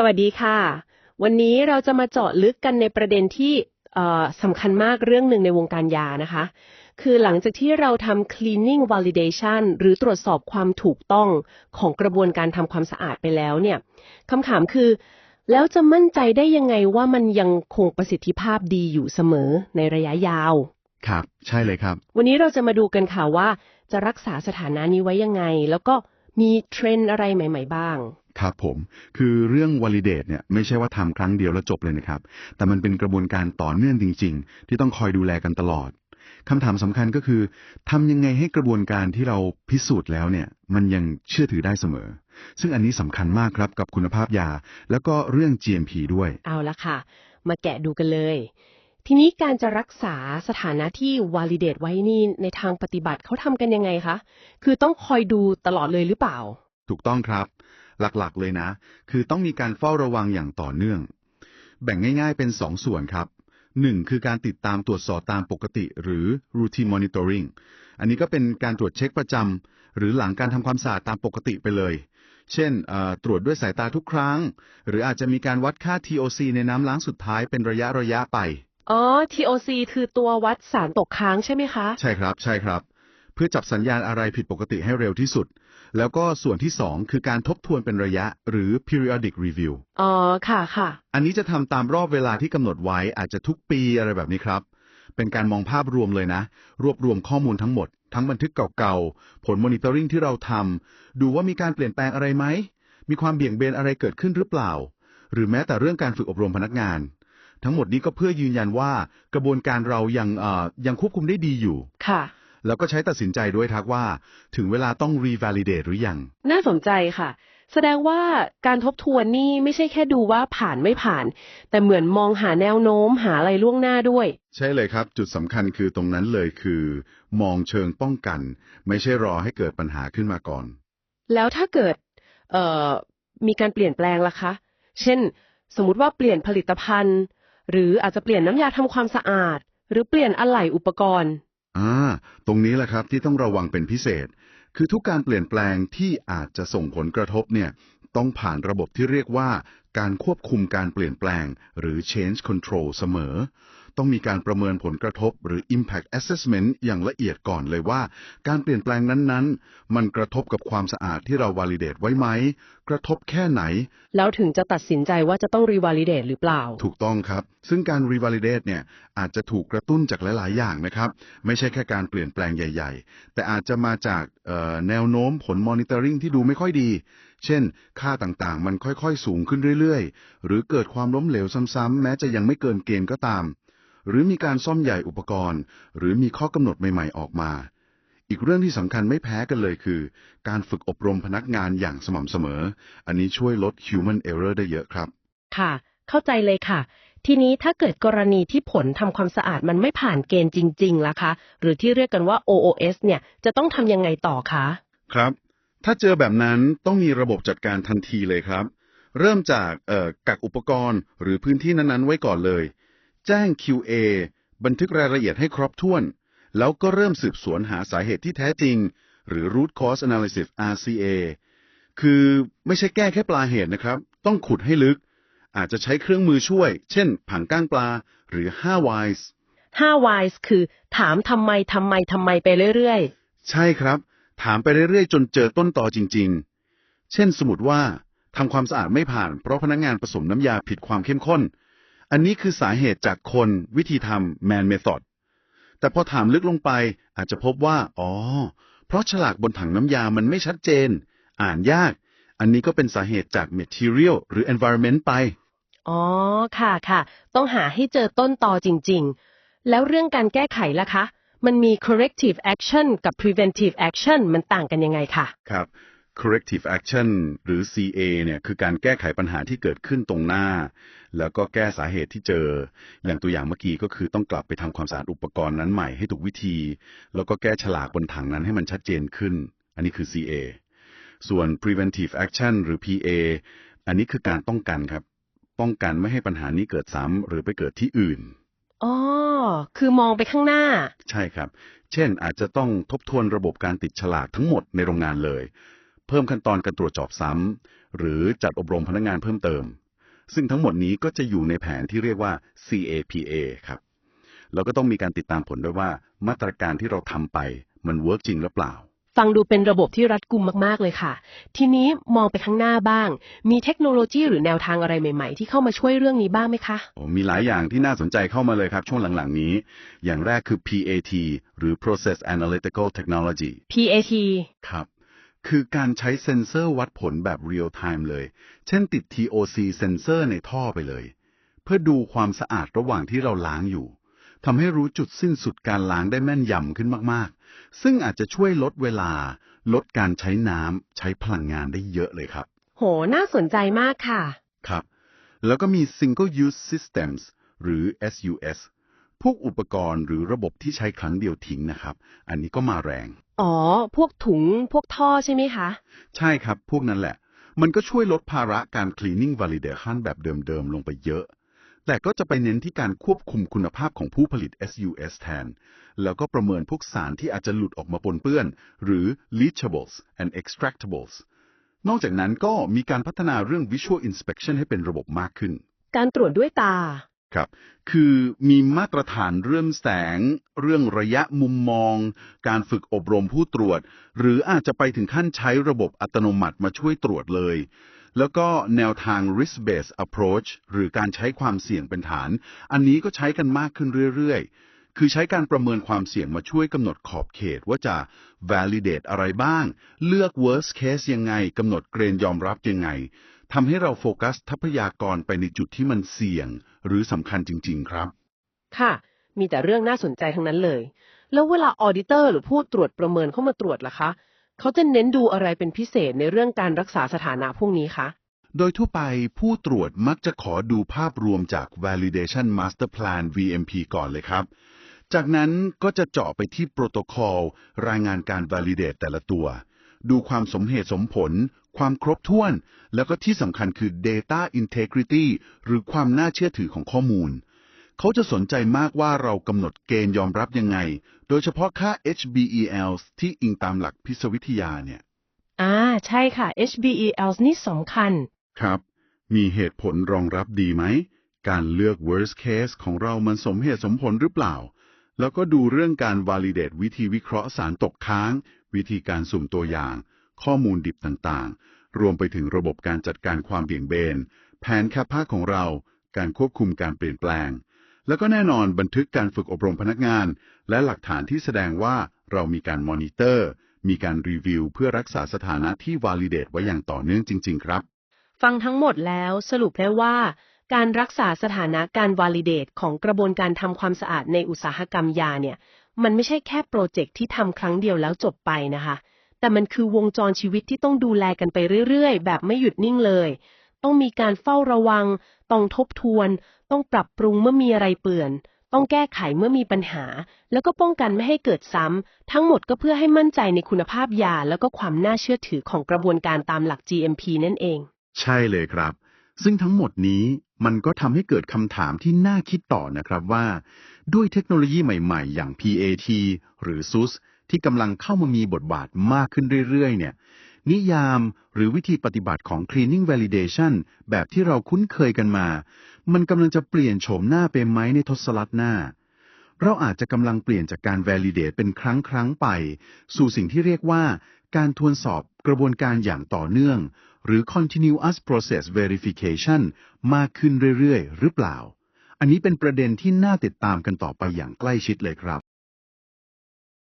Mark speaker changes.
Speaker 1: สวัสดีค่ะ วันนี้เราจะมาเจาะลึกกันในประเด็นที่เอ่อสำคัญมากเรื่องหนึ่งในวงการยานะคะ คือหลังจากที่เราทำ cleaning validation หรือตรวจสอบความถูกต้องของกระบวนการทำความสะอาดไปแล้วเนี่ยคำถามคือ แล้วจะมั่นใจได้ยังไงว่ามันยังคงประสิทธิภาพดีอยู่เสมอในระยะยาว
Speaker 2: ครับ ใช่เลยครับ
Speaker 1: วันนี้เราจะมาดูกันค่ะว่าจะรักษาสถานะนี้ไว้ยังไง แล้วก็มีเทรนด์อะไรใหม่ ๆ บ้าง
Speaker 2: ครับผม คือเรื่อง validate เนี่ยไม่ใช่ว่าทำครั้งเดียวแล้วจบเลยนะครับ แต่มันเป็นกระบวนการต่อเนื่องจริง ๆ ที่ต้องคอยดูแลกันตลอดคำถามสำคัญก็คือทำยังไงให้กระบวนการที่เราพิสูจน์แล้วเนี่ยมันยังเชื่อถือได้เสมอ ซึ่งอันนี้สำคัญมากครับกับคุณภาพยา แล้วก็เรื่อง GMP ด้วย
Speaker 1: เอาละค่ะ มาแกะดูกันเลย ทีนี้การจะรักษาสถานะที่ validate ไว้นี่ในทางปฏิบัติเขาทำกันยังไงคะ คือต้องคอยดูตลอดเลยหรือเปล่า
Speaker 2: ถูกต้องครับ หลักๆ เลยนะ คือต้องมีการเฝ้าระวังอย่างต่อเนื่อง แบ่งง่าย ๆ เป็น2ส่วนครับ 1. คือการติดตามตรวจสอบตามปกติ หรือ routine monitoring อันนี้ก็เป็นการตรวจเช็คประจำหรือหลังการทำความสะอาดตามปกติไปเลย เช่นเอ่อตรวจด้วยสายตาทุกครั้ง หรืออาจจะมีการวัดค่า TOC ในน้ำล้างสุดท้ายเป็นระยะระยะๆไป
Speaker 1: อ๋อ TOC คือตัววัดสารตกค้างใช่ไหมคะ
Speaker 2: ใช่ครับ ใช่ครับเพื่อจับสัญญาณอะไรผิดปกติให้เร็วที่สุด แล้วก็ส่วนที่ 2 คือการทบทวนเป็นระยะหรือ periodic review
Speaker 1: อ๋อ ค่ะค่ะ
Speaker 2: อันนี้จะทำตามรอบเวลาที่กำหนดไว้อาจจะทุกปีอะไรแบบนี้ครับ เป็นการมองภาพรวมเลยนะ รวบรวมข้อมูลทั้งหมด ทั้งบันทึกเก่าๆ ผลมอนิเตอร์ริงที่เราทำดูว่ามีการเปลี่ยนแปลงอะไรไหม มีความเบี่ยงเบนอะไรเกิดขึ้นหรือเปล่า หรือแม้แต่เรื่องการฝึกอบรมพนักงาน ทั้งหมดนี้ก็เพื่อยืนยันว่ากระบวนการเรายังเอ่อยังควบคุมได้ดีอยู่
Speaker 1: ค่ะ
Speaker 2: แล้วก็ใช้ตัดสินใจด้วยทักว่า ถึงเวลาต้อง revalidate หรือยัง
Speaker 1: น่าสนใจค่ะ แสดงว่าการทบทวนนี่ไม่ใช่แค่ดูว่าผ่านไม่ผ่าน แต่เหมือนมองหาแนวโน้มหาอะไรล่วงหน้าด้วย
Speaker 2: ใช่เลยครับ จุดสำคัญคือตรงนั้นเลยคือ มองเชิงป้องกัน ไม่ใช่รอให้เกิดปัญหาขึ้นมาก่อน
Speaker 1: แล้วถ้าเกิดเอ่อมีการเปลี่ยนแปลงล่ะคะ เช่น สมมุติว่าเปลี่ยนผลิตภัณฑ์ หรืออาจจะเปลี่ยนน้ำยาทำความสะอาด หรือเปลี่ยนอะไหล่อุปกรณ์
Speaker 2: อ่า ตรงนี้แหละครับที่ต้องระวังเป็นพิเศษ คือทุกการเปลี่ยนแปลงที่อาจจะส่งผลกระทบเนี่ย ต้องผ่านระบบที่เรียกว่า การควบคุมการเปลี่ยนแปลง หรือ change control เสมอ ต้องมีการประเมินผลกระทบหรือ impact assessment อย่างละเอียดก่อนเลยว่า การเปลี่ยนแปลงนั้นๆ มันกระทบกับความสะอาดที่เรา validate ไว้ไหม กระทบแค่ไหน
Speaker 1: แล้วถึงจะตัดสินใจว่าจะต้อง revalidate หรือเปล่า
Speaker 2: ถูกต้องครับ ซึ่งการ revalidate เนี่ยอาจจะถูกกระตุ้นจากหลาย ๆ อย่างนะครับ ไม่ใช่แค่การเปลี่ยนแปลงใหญ่ ๆ แต่อาจจะมาจากเอ่อแนวโน้มผล monitoring ที่ดูไม่ค่อยดี เช่น ค่าต่างๆ มันค่อยๆ สูงขึ้นเรื่อยๆ หรือเกิดความล้มเหลวซ้ำๆ แม้จะยังไม่เกินเกณฑ์ก็ตาม หรือมีการซ่อมใหญ่อุปกรณ์ หรือมีข้อกำหนดใหม่ ๆ ออกมา อีกเรื่องที่สำคัญไม่แพ้กันเลยคือ การฝึกอบรมพนักงานอย่างสม่ำเสมอ อันนี้ช่วยลด human error ได้เยอะครับ
Speaker 1: ค่ะ เข้าใจเลยค่ะ ทีนี้ถ้าเกิดกรณีที่ผลทำความสะอาดมันไม่ผ่านเกณฑ์จริงๆล่ะคะ หรือที่เรียกกันว่า OOS เนี่ยจะต้องทำยังไงต่อคะ
Speaker 2: ครับ ถ้าเจอแบบนั้นต้องมีระบบจัดการทันทีเลยครับ เริ่มจากเอ่อกักอุปกรณ์หรือพื้นที่นั้นๆ ไว้ก่อนเลย แจ้ง QA บันทึกรายละเอียดให้ครบถ้วน แล้วก็เริ่มสืบสวนหาสาเหตุที่แท้จริง หรือ root cause analysis RCA คือไม่ใช่แก้แค่ปลาเหตุนะครับ ต้องขุดให้ลึก อาจจะใช้เครื่องมือช่วย เช่น ผังก้างปลาหรือ5 whys
Speaker 1: 5 whys คือ ถามทำไมทำไมทำไมไปเรื่อย
Speaker 2: ใช่ครับ ถามไปเรื่อยๆ จนเจอต้นตอจริง ๆ เช่นสมมติว่าทำความสะอาดไม่ผ่านเพราะพนักงานผสมน้ำยาผิดความเข้มข้น อันนี้คือสาเหตุจากคนวิธีทำ man method แต่พอถามลึกลงไปอาจจะพบว่า อ๋อ เพราะฉลากบนถังน้ำยามันไม่ชัดเจน อ่านยาก อันนี้ก็เป็นสาเหตุจาก material หรือ environment ไป
Speaker 1: ๆอ๋อ ค่ะค่ะ ต้องหาให้เจอต้นตอจริง ๆ แล้วเรื่องการแก้ไขล่ะคะ มันมี corrective action กับ preventive action มันต่างกันยังไงคะ
Speaker 2: ครับ corrective action หรือ CA เนี่ยคือการแก้ไขปัญหาที่เกิดขึ้นตรงหน้า แล้วก็แก้สาเหตุที่เจอ อย่างตัวอย่างเมื่อกี้ก็คือต้องกลับไปทำความสะอาดอุปกรณ์นั้นใหม่ให้ถูกวิธี แล้วก็แก้ฉลากบนถังนั้นให้มันชัดเจนขึ้น อันนี้คือ CA ส่วน preventive action หรือ PA อันนี้คือการป้องกันครับ ป้องกันไม่ให้ปัญหานี้เกิดซ้ำหรือไปเกิดที่อื่น
Speaker 1: อ๋อ คือมองไปข้างหน้า
Speaker 2: ใช่ครับ เช่นอาจจะต้องทบทวนระบบการติดฉลากทั้งหมดในโรงงานเลย เพิ่มขั้นตอนการตรวจสอบซ้ำหรือจัดอบรมพนักงานเพิ่มเติม ซึ่งทั้งหมดนี้ก็จะอยู่ในแผนที่เรียกว่า CAPA ครับแล้วก็ต้องมีการติดตามผลด้วยว่ามาตรการที่เราทำไปมันเวิร์กจริงหรือเปล่า
Speaker 1: ฟังดูเป็นระบบที่รัดกุมมาก ๆ เลยค่ะ ทีนี้มองไปข้างหน้าบ้าง มีเทคโนโลยีหรือแนวทางอะไรใหม่ ๆ ที่เข้ามาช่วยเรื่องนี้บ้างไหมคะ
Speaker 2: โอ้มีหลายอย่างที่น่าสนใจเข้ามาเลยครับ ช่วงหลัง ๆ นี้ อย่างแรกคือ PAT หรือ Process Analytical Technology
Speaker 1: PAT
Speaker 2: ครับ คือการใช้เซ็นเซอร์วัดผลแบบ real time เลย เช่นติด TOC เซ็นเซอร์ในท่อไปเลย เพื่อดูความสะอาดระหว่างที่เราล้างอยู่ทำให้รู้จุดสิ้นสุดการล้างได้แม่นยำขึ้นมากๆ ซึ่งอาจจะช่วยลดเวลา ลดการใช้น้ำใช้พลังงานได้เยอะเลยครับ
Speaker 1: โห น่าสนใจมากค่ะ
Speaker 2: ครับ แล้วก็มี Single Use Systems หรือ SUS พวกอุปกรณ์หรือระบบที่ใช้ครั้งเดียวทิ้งนะครับ อันนี้ก็มาแรง
Speaker 1: อ๋อ พวกถุง พวกท่อใช่ไหมคะ
Speaker 2: ใช่ครับ พวกนั้นแหละ มันก็ช่วยลดภาระการ cleaning validation แบบเดิมๆ ลงไปเยอะ แต่ก็จะไปเน้นที่การควบคุมคุณภาพของผู้ผลิต SUS แทน แล้วก็ประเมินพวกสารที่อาจจะหลุดออกมาปนเปื้อน หรือ leachables and extractables นอกจากนั้นก็มีการพัฒนาเรื่อง visual inspection ให้เป็นระบบมากขึ้น
Speaker 1: การตรวจด้วยตา
Speaker 2: ครับ คือมีมาตรฐานเรื่องแสง เรื่องระยะมุมมอง การฝึกอบรมผู้ตรวจ หรืออาจจะไปถึงขั้นใช้ระบบอัตโนมัติมาช่วยตรวจเลย แล้วก็แนวทาง risk based approach หรือการใช้ความเสี่ยงเป็นฐาน อันนี้ก็ใช้กันมากขึ้นเรื่อยๆ คือใช้การประเมินความเสี่ยงมาช่วยกำหนดขอบเขตว่าจะ validate อะไรบ้าง เลือก worst case ยังไงกำหนดเกรนยอมรับยังไงทำให้เราโฟกัสทรัพยากรไปในจุดที่มันเสี่ยง หรือสำคัญจริง ๆ ครับ
Speaker 1: ค่ะ มีแต่เรื่องน่าสนใจทั้งนั้นเลย แล้วเวลาออดิเตอร์หรือผู้ตรวจประเมินเข้ามาตรวจล่ะคะ เขาจะเน้นดูอะไรเป็นพิเศษในเรื่องการรักษาสถานะพวกนี้คะ
Speaker 2: โดยทั่วไปผู้ตรวจมักจะขอดูภาพรวมจาก Validation Master Plan VMP ก่อนเลยครับ จากนั้นก็จะเจาะไปที่โปรโตคอลรายงานการ Validate แต่ละตัว ดูความสมเหตุสมผล ความครบถ้วน แล้วก็ที่สำคัญคือ Data Integrity หรือความน่าเชื่อถือของข้อมูล เขาจะสนใจมากว่าเรากำหนดเกณฑ์ยอมรับยังไง โดยเฉพาะค่า HBEL ที่อิงตามหลักพิษวิทยาเนี่ย
Speaker 1: อ่าใช่ค่ะ HBEL นี่สำคัญ
Speaker 2: ครับ มีเหตุผลรองรับดีไหม การเลือก worst case ของเรามันสมเหตุสมผลหรือเปล่า แล้วก็ดูเรื่องการ validate วิธีวิเคราะห์สารตกค้าง วิธีการสุ่มตัวอย่าง ข้อมูลดิบต่างๆ รวมไปถึงระบบการจัดการความเบี่ยงเบน แผนแคปภาคของเรา การควบคุมการเปลี่ยนแปลง แล้วก็แน่นอนบันทึกการฝึกอบรมพนักงาน และหลักฐานที่แสดงว่าเรามีการมอนิเตอร์ มีการรีวิวเพื่อรักษาสถานะที่ validate ไว้อย่างต่อเนื่องจริง ๆ ครับ
Speaker 1: ฟังทั้งหมดแล้วสรุปได้ว่า การรักษาสถานะการ validate ของกระบวนการทำความสะอาดในอุตสาหกรรมยาเนี่ย มันไม่ใช่แค่โปรเจกต์ที่ทำครั้งเดียวแล้วจบไปนะคะ แต่มันคือวงจรชีวิตที่ต้องดูแลกันไปเรื่อยๆ แบบไม่หยุดนิ่งเลย ต้องมีการเฝ้าระวัง ต้องทบทวน ต้องปรับปรุงเมื่อมีอะไรเปื่อนต้องแก้ไขเมื่อมีปัญหา แล้วก็ป้องกันไม่ให้เกิดซ้ำ ทั้งหมดก็เพื่อให้มั่นใจในคุณภาพยา แล้วก็ความน่าเชื่อถือของกระบวนการตามหลัก GMP นั่นเอง
Speaker 2: ใช่เลยครับ ซึ่งทั้งหมดนี้มันก็ทำให้เกิดคำถามที่น่าคิดต่อนะครับว่า ด้วยเทคโนโลยีใหม่ๆ อย่าง PAT หรือ SUS ที่กำลังเข้ามามีบทบาทมากขึ้นเรื่อยๆ เนี่ย นิยามหรือวิธีปฏิบัติของ Cleaning Validation แบบที่เราคุ้นเคยกันมา มันกำลังจะเปลี่ยนโฉมหน้าไปไหมในทศวรรษหน้า เราอาจจะกำลังเปลี่ยนจากการ validate เป็นครั้งครั้งไป สู่สิ่งที่เรียกว่า การทวนสอบกระบวนการอย่างต่อเนื่อง หรือ continuous process verification มากขึ้นเรื่อยๆ หรือเปล่า อันนี้เป็นประเด็นที่น่าติดตามกันต่อไปอย่างใกล้ชิดเลยครับ